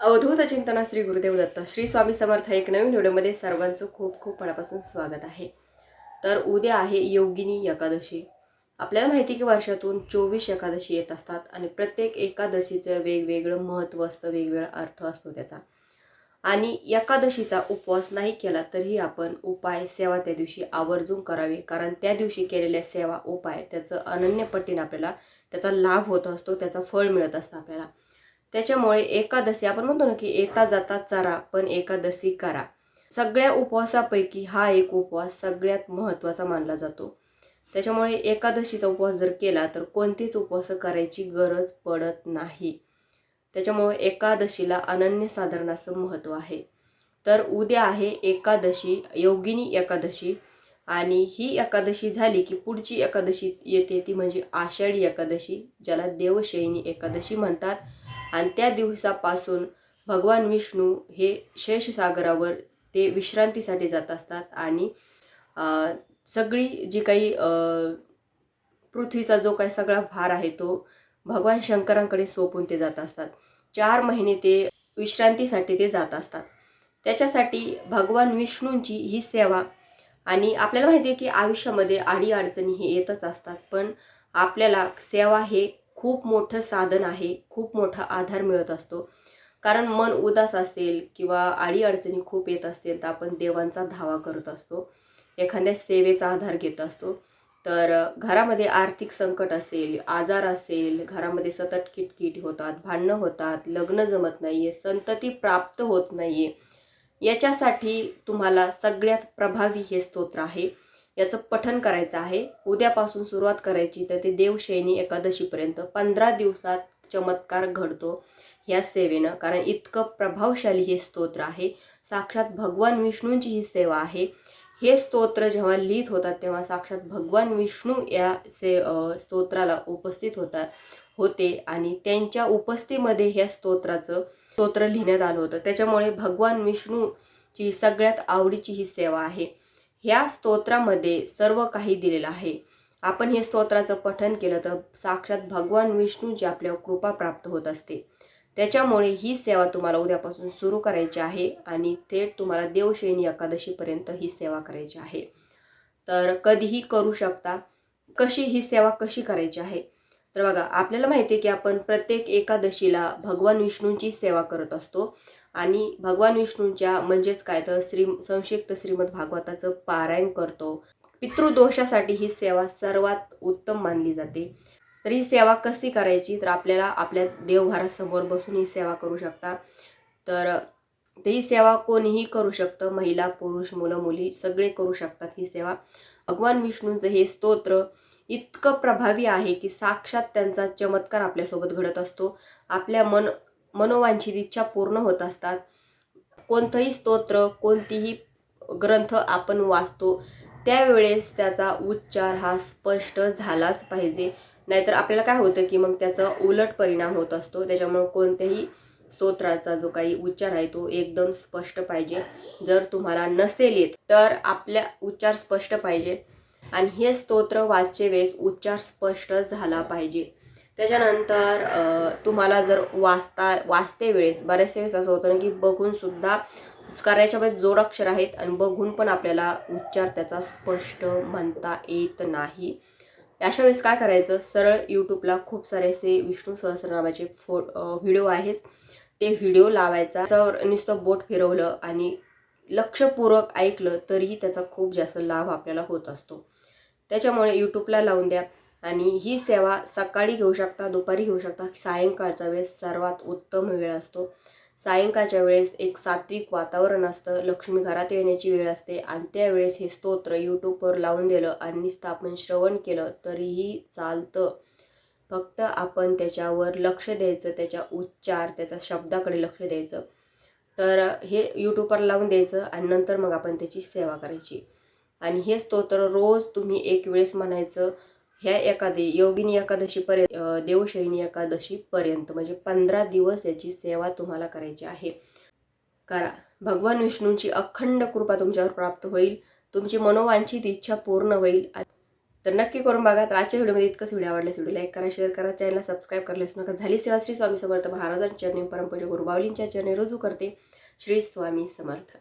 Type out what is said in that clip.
अवधूत चिंतना श्री गुरुदेव दत्त. श्री स्वामी समर्थ एक नवीन व्हिडिओमध्ये सर्वांचं खूप खूप मनापासून स्वागत आहे. तर उद्या आहे योगिनी एकादशी. आपल्याला माहिती की वर्षातून चोवीस एकादशी येत असतात आणि प्रत्येक एकादशीचं वेगवेगळं महत्त्व असतं वेगवेगळा अर्थ असतो त्याचा. आणि एकादशीचा उपवास नाही केला तरीही आपण उपाय सेवा त्या दिवशी आवर्जून करावे. कारण त्या दिवशी केलेल्या सेवा उपाय त्याचं अनन्य पटीने आपल्याला त्याचा लाभ होत असतो त्याचा फळ मिळत असतं आपल्याला. त्याच्यामुळे एकादशी आपण म्हणतो ना की येता जाता चारा पण एकादशी करा. सगळ्या उपवासापैकी हा एक उपवास सगळ्यात महत्त्वाचा मानला जातो. त्याच्यामुळे एकादशीचा उपवास जर केला तर कोणतीच उपवास करायची गरज पडत नाही. त्याच्यामुळे एकादशीला अनन्यसाधारण असं महत्त्व आहे. तर उद्या आहे एकादशी योगिनी एकादशी आणि ही एकादशी झाली की पुढची एकादशी येते ती म्हणजे आषाढी एकादशी ज्याला देवशयनी एकादशी म्हणतात. आणि त्या दिवसापासून भगवान विष्णू हे शेषसागरावर ते विश्रांतीसाठी जात असतात आणि सगळी जी काही पृथ्वीचा जो काही सगळा भार आहे तो भगवान शंकरांकडे सोपून ते जात असतात. चार महिने ते विश्रांतीसाठी ते जात असतात. त्याच्यासाठी भगवान विष्णूंची ही सेवा आणि आपल्याला माहिती आहे की आयुष्यामध्ये आडी अडचणी हे येतच असतात पण आपल्याला सेवा हे खूप मोठं साधन आहे खूप मोठा आधार मिळत असतो. कारण मन उदास असेल किंवा आडी अडचणी खूप येत असतील तर आपण देवांचा धावा करत असतो. एखाद्या सेवेचा आधार घेत असतो. तर घरामध्ये आर्थिक संकट असेल आजार असेल घरामध्ये सतत किटकिट होतात भांडणं होतात लग्न जमत नाही आहे संतती प्राप्त होत नाही आहे याच्यासाठी तुम्हाला सगळ्यात प्रभावी हे स्तोत्र आहे. याचं पठन करायचं आहे. उद्यापासून सुरुवात करायची. तर ते देवशैनी एकादशीपर्यंत पंधरा दिवसात चमत्कार घडतो ह्या सेवेनं. कारण इतकं प्रभावशाली हे स्तोत्र आहे. साक्षात भगवान विष्णूंची ही सेवा आहे. हे स्तोत्र जेव्हा लिहित होतात तेव्हा साक्षात भगवान विष्णू या से स्तोत्राला उपस्थित होतात होते. आणि त्यांच्या उपस्थितीमध्ये ह्या स्तोत्राचं स्तोत्र लिहिण्यात आलं होतं. त्याच्यामुळे भगवान विष्णूची सगळ्यात आवडीची ही सेवा आहे. ह्या स्तोत्रामध्ये सर्व काही दिलेलं आहे. आपण हे स्तोत्राचं पठन केलं तर साक्षात भगवान विष्णूची आपल्यावर कृपा प्राप्त होत असते. त्याच्यामुळे ही सेवा तुम्हाला उद्यापासून सुरू करायची आहे आणि थेट तुम्हाला देवशैनी एकादशीपर्यंत ही सेवा करायची आहे. तर कधीही करू शकता. कशी ही सेवा कशी करायची आहे? तर बघा आपल्याला माहिती आहे की आपण प्रत्येक एकादशीला भगवान विष्णूंची सेवा करत असतो. आणि भगवान विष्णूंच्या म्हणजेच काय तर श्री संक्षिप्त श्रीमद भागवताचं पारायण करतो. पितृदोषासाठी ही सेवा सर्वात उत्तम मानली जाते. तर ही सेवा कशी करायची? तर आपल्याला आपल्या देवघरासमोर बसून ही सेवा करू शकता. तर ते ही सेवा कोणीही करू शकतं. महिला पुरुष मुलं मुली सगळे करू शकतात ही सेवा. भगवान विष्णूंचं हे स्तोत्र इतकं प्रभावी आहे की साक्षात त्यांचा चमत्कार आपल्यासोबत घडत असतो. आपल्या मन मनोवांछित इच्छा पूर्ण होत असतात. कोणतंही स्तोत्र कोणतीही ग्रंथ आपण वाचतो त्यावेळेस त्याचा उच्चार हा स्पष्ट झालाच पाहिजे. नाहीतर आपल्याला काय होतं की मग त्याचा उलट परिणाम होत असतो. त्याच्यामुळं कोणत्याही स्तोत्राचा जो काही उच्चार आहे तो एकदम स्पष्ट पाहिजे. जर तुम्हाला नसेल येत तर आपल्या उच्चार स्पष्ट पाहिजे. आणि हे स्तोत्र वाचचे वेळेस उच्चार स्पष्ट झाला पाहिजे. त्याच्यानंतर तुम्हाला जर वाचता वाचते वेळेस बऱ्याचशा वेळेस असं होतं ना की बघूनसुद्धा सुद्धा करायच्या जोड अक्षर आहेत आणि बघून पण आपल्याला उच्चार त्याचा स्पष्ट म्हणता येत नाही. अशा वेळेस काय करायचं? सरळ यूट्यूबला खूप सारे असे विष्णू सहस्रनामाचे फो व्हिडिओ आहेत. ते व्हिडिओ लावायचा. त्याच्यावर नुसतं बोट फिरवलं आणि लक्षपूर्वक ऐकलं तरीही त्याचा खूप जास्त लाभ आपल्याला होत असतो. त्याच्यामुळे यूट्यूबला लावून द्या. आणि ही सेवा सकाळी घेऊ शकता दुपारी घेऊ शकता. सायंकाळच्या वेळेस सर्वात उत्तम वेळ असतो. सायंकाळच्या वेळेस एक सात्विक वातावरण असतं. लक्ष्मी घरात येण्याची वेळ असते आणि त्यावेळेस हे स्तोत्र यूट्यूबवर लावून दिलं आणि स्थापन श्रवण केलं तरीही चालतं. फक्त आपण त्याच्यावर लक्ष द्यायचं त्याच्या उच्चार त्याच्या शब्दाकडे लक्ष द्यायचं. तर हे यूट्यूबवर लावून द्यायचं आणि नंतर मग आपण त्याची सेवा करायची. आणि हे स्तोत्र रोज तुम्ही एक वेळेस म्हणायचं ह्या एकादे योगिनी एकादशीपर्यंत देवशयनी एकादशीपर्यंत म्हणजे पंधरा दिवस याची सेवा तुम्हाला करायची आहे. करा. भगवान विष्णूंची अखंड कृपा तुमच्यावर प्राप्त होईल. तुमची मनोवांछित इच्छा पूर्ण होईल. तर नक्की करून बघा. तर आजच्या व्हिडिओमध्ये इतकंच. व्हिडिओ आवडल्यास व्हिडिओ लाईक करा शेअर करा चॅनलला सबस्क्राईब करायलाच नका. झाली सेवा श्री स्वामी समर्थ महाराजांच्या चरणी परमपूज्य गुरुबावलींच्या चरणी रुजू करते. श्री स्वामी समर्थ.